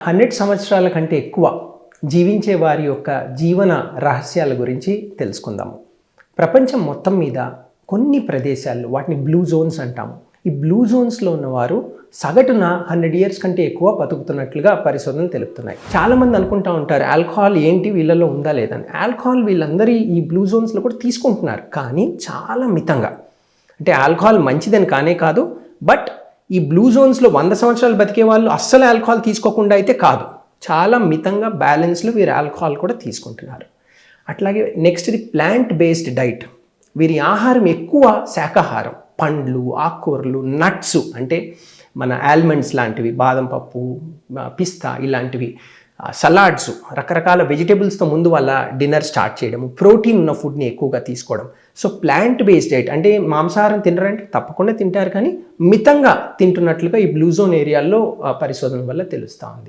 Hundred సంవత్సరాల కంటే ఎక్కువ జీవించే వారి యొక్క జీవన రహస్యాల గురించి తెలుసుకుందాము. ప్రపంచం మొత్తం మీద కొన్ని ప్రదేశాలు వాటిని బ్లూ జోన్స్ అంటాము. ఈ బ్లూ జోన్స్లో ఉన్నవారు సగటున హండ్రెడ్ ఇయర్స్ కంటే ఎక్కువ బతుకుతున్నట్లుగా పరిశోధనలు తెలుపుతున్నాయి. చాలామంది అనుకుంటా ఉంటారు ఆల్కహాల్ ఏంటి? వీళ్ళలో ఉందా లేదని ఆల్కహాల్ వీళ్ళందరి ఈ బ్లూ జోన్స్లో కూడా తీసుకుంటున్నారు. కానీ చాలా మితంగా. అంటే ఆల్కహాల్ మంచిదని కానే కాదు బట్ ఈ బ్లూ జోన్స్లో వంద సంవత్సరాలు బతికే వాళ్ళు అస్సలు ఆల్కహాల్ తీసుకోకుండా అయితే కాదు. చాలా మితంగా బ్యాలెన్స్లో వీరు ఆల్కహాల్ కూడా తీసుకుంటున్నారు. అట్లాగే నెక్స్ట్ది ప్లాంట్ బేస్డ్ డైట్ వీరి ఆహారం ఎక్కువ శాకాహారం పండ్లు ఆకుకూరలు నట్స్ అంటే మన ఆల్మండ్స్ లాంటివి బాదం పప్పు పిస్తా ఇలాంటివి. సలాడ్స్ రకరకాల వెజిటేబుల్స్తో ముందు వాళ్ళ డిన్నర్ స్టార్ట్ చేయడం ప్రోటీన్ ఉన్న ఫుడ్ని ఎక్కువగా తీసుకోవడం. సో ప్లాంట్ బేస్డ్ డైట్ అంటే మాంసాహారం తినరంటే తప్పకుండా తింటారు కానీ మితంగా తింటున్నట్లుగా ఈ బ్లూ జోన్ ఏరియాల్లో పరిశోధన వల్ల తెలుస్తూ ఉంది.